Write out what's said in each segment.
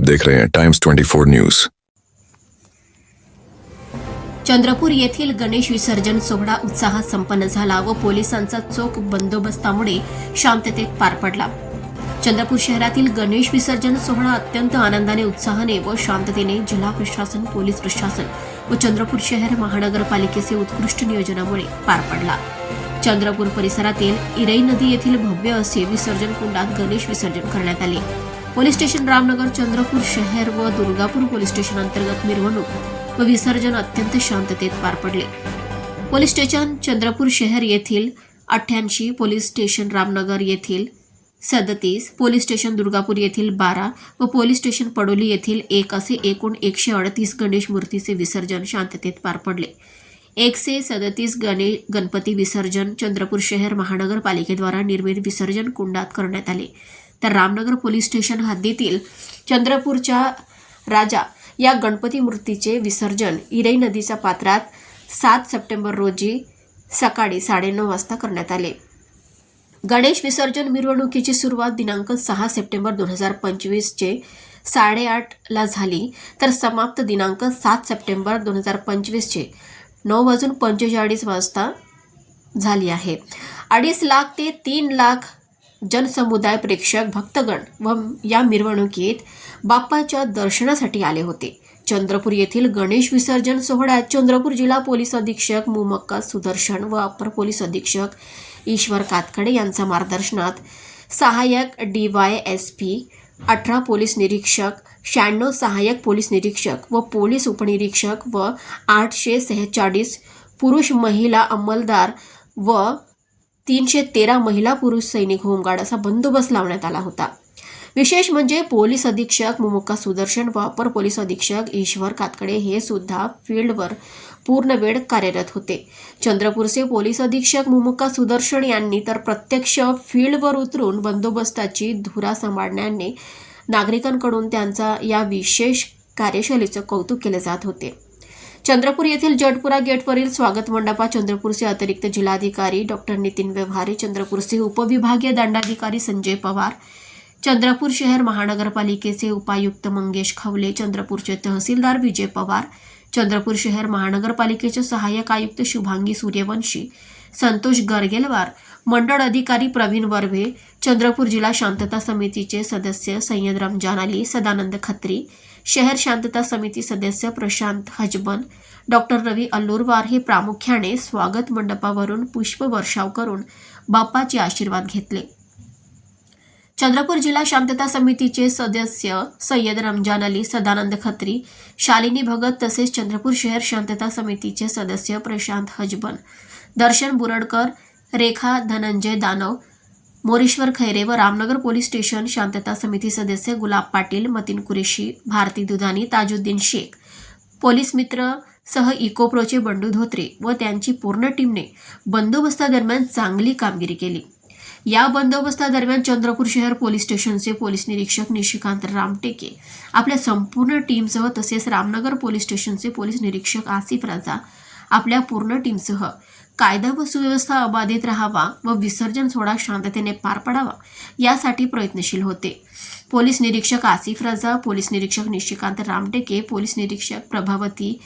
देख रहे हैं टाइम्स 24 न्यूज चंद्रपूर येथील गणेश विसर्जन सोहळा उत्साहात संपन्न झाला व पोलिसांचा चोख बंदोबस्तामुळे शांततेत पार पडला. चंद्रपूर शहरातील गणेश विसर्जन सोहळा अत्यंत आनंदाने उत्साहाने व शांततेने जिल्हा प्रशासन पोलीस प्रशासन व चंद्रपूर शहर महानगरपालिकेचे उत्कृष्ट नियोजनामुळे पार पडला. चंद्रपूर परिसरातील इरई नदी येथील भव्य असे विसर्जन कुंडात गणेश विसर्जन करण्यात आले. पोलीस स्टेशन रामनगर चंद्रपूर शहर व दुर्गापूर पोलीस स्टेशन अंतर्गत मिरवणूक व विसर्जन अत्यंत शांततेत पार पडले. पोलीस स्टेशन चंद्रपूर शहर येथील अठ्ठ्याऐंशी पोलीस स्टेशन रामनगर येथील सदतीस पोलीस स्टेशन दुर्गापूर येथील बारा व पोलीस स्टेशन पडोली येथील एक असे एकूण एकशे अडतीस गणेश मूर्तीचे विसर्जन शांततेत पार पडले. एकशे सदतीस गणे गणपती विसर्जन चंद्रपूर शहर महानगरपालिकेद्वारा निर्मित विसर्जन कुंडात करण्यात आले. तर रामनगर पोलीस स्टेशन हद्दीतील चंद्रपूरच्या राजा या गणपती मूर्तीचे विसर्जन इरई नदीच्या पात्रात सात सप्टेंबर रोजी सकाळी साडेनऊ वाजता करण्यात आले. गणेश विसर्जन मिरवणुकीची सुरुवात दिनांक सहा सप्टेंबर दोन हजार पंचवीसचे साडेआठला झाली तर समाप्त दिनांक सात सप्टेंबर दोन हजार पंचवीसचे नऊ वाजून पंचेचाळीस वाजता झाली आहे. अडीच लाख ते तीन लाख जनसमुदाय प्रेक्षक भक्तगण व या मिरवणुकीत बाप्पाच्या दर्शनासाठी आले होते. चंद्रपूर येथील गणेश विसर्जन सोहळ्यात चंद्रपूर जिल्हा पोलीस अधीक्षक मुमक्का सुदर्शन व अप्पर पोलीस अधीक्षक ईश्वर कातकडे यांच्या मार्गदर्शनात सहाय्यक डी वाय एस पी अठरा पोलीस निरीक्षक शहाण्णव सहाय्यक पोलीस निरीक्षक व पोलीस उपनिरीक्षक व आठशे सेहेचाळीस पुरुष महिला अंमलदार व तीनशे तेरा महिला पुरुष सैनिक होमगार्ड असा बंदोबस्त लावण्यात आला होता. विशेष म्हणजे पोलीस अधीक्षक मुमुक्का सुदर्शन व अपर पोलीस अधीक्षक ईश्वर कातकडे हे सुद्धा फील्डवर पूर्ण वेळ कार्यरत होते. चंद्रपूरचे पोलीस अधीक्षक मुमुक्का सुदर्शन यांनी तर प्रत्यक्ष फील्डवर उतरून बंदोबस्ताची धुरा सांभाळण्याने नागरिकांकडून त्यांचा या विशेष कार्यशैलीचं कौतुक केले जात होते. चंद्रपूर येथील जटपुरा गेटवरील स्वागत मंडपात चंद्रपूरचे अतिरिक्त जिल्हाधिकारी डॉक्टर नितीन व्यवहारे चंद्रपूरचे उपविभागीय दंडाधिकारी संजय पवार चंद्रपूर शहर महानगरपालिकेचे उपायुक्त मंगेश खवले चंद्रपूरचे तहसीलदार विजय पवार चंद्रपूर शहर महानगरपालिकेचे सहाय्यक आयुक्त शुभांगी सूर्यवंशी संतोष गरगेलवार मंडळ अधिकारी प्रवीण वर्भे चंद्रपूर जिल्हा शांतता समितीचे सदस्य सय्यद रमजान अली सदानंद खत्री शहर शांतता समिती सदस्य प्रशांत हजबन डॉक्टर रवी अल्लूरवार हे प्रामुख्याने स्वागत मंडपावरून पुष्पवर्षाव करून बाप्पाचे आशीर्वाद घेतले. चंद्रपूर जिल्हा शांतता समितीचे सदस्य सय्यद रमजान अली सदानंद खत्री शालिनी भगत तसेच चंद्रपूर शहर शांतता समितीचे सदस्य प्रशांत हजबन दर्शन बुरडकर रेखा धनंजय दानव मोरेश्वर खैरे व रामनगर पोलीस स्टेशन शांतता समिती सदस्य गुलाब पाटील मतीन कुरेशी भारती दुधानी ताजुद्दीन शेख. पोलीस मित्र सह इकोप्रोचे बंडू धोत्रे व त्यांची पूर्ण टीमने बंदोबस्तादरम्यान चांगली कामगिरी केली. या बंदोबस्तादरम्यान चंद्रपूर शहर पोलीस स्टेशनचे पोलीस निरीक्षक निशिकांत रामटेके आपल्या संपूर्ण टीमसह तसेच रामनगर पोलीस स्टेशनचे पोलीस निरीक्षक आसिफ राजा आपल्या पूर्ण टीमसह कायदा व सुव्यवस्था अबाधित राहावा व विसर्जन सोहळा शांततेने पार पडावा यासाठी प्रयत्नशील होते. पोलीस निरीक्षक आसिफ रजा पोलीस निरीक्षक निशिकांत रामटेके पोलीस निरीक्षक प्रभावती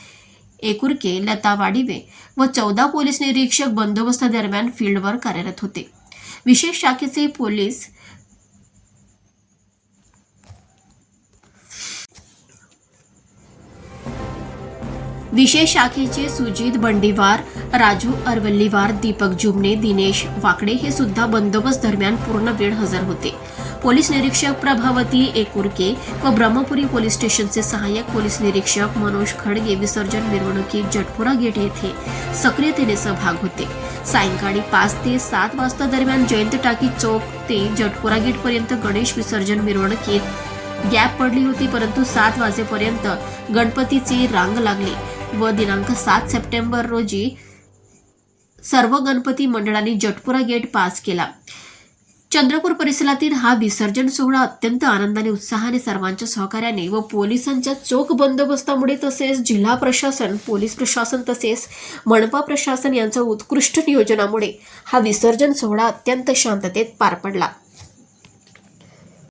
एकुरके लता वाडिवे व चौदा पोलीस निरीक्षक बंदोबस्तादरम्यान फील्डवर कार्यरत होते. विशेष शाखेचे पोलीस विशेष शाखेचे सुजित बंडीवार राजू अरवल्लीवार दीपक जुमने दिनेश वाकडे हे सुद्धा बंदोबस्त दरम्यान पूर्ण वेळ हजर होते. पोलीस निरीक्षक प्रभावती एकुरके व ब्रह्मपुरी पोलीस स्टेशनचे सहाय्यक पोलीस निरीक्षक मनोज खडगे विसर्जन मिरवणुकीत जटपुरा गेट येथे सक्रियतेने सहभाग होते. सायंकाळी पाच ते सात वाजता दरम्यान जयंत टाकी चौक ते जटपुरा गेटपर्यंत गणेश विसर्जन मिरवणुकीत गॅप पडली होती परंतु सात वाजेपर्यंत गणपतीचे रांग लागले. व दिनांक सात सप्टेंबर रोजी सर्व गणपती मंडळांनी जटपुरा गेट पास केला. चंद्रपूर परिसरातील हा विसर्जन सोहळा अत्यंत आनंदाने उत्साहाने सर्वांच्या सहकार्याने व पोलिसांच्या चोख बंदोबस्तामुळे तसेच जिल्हा प्रशासन पोलीस प्रशासन तसेच मनपा प्रशासन यांच्या उत्कृष्ट नियोजनामुळे हा विसर्जन सोहळा अत्यंत शांततेत पार पडला.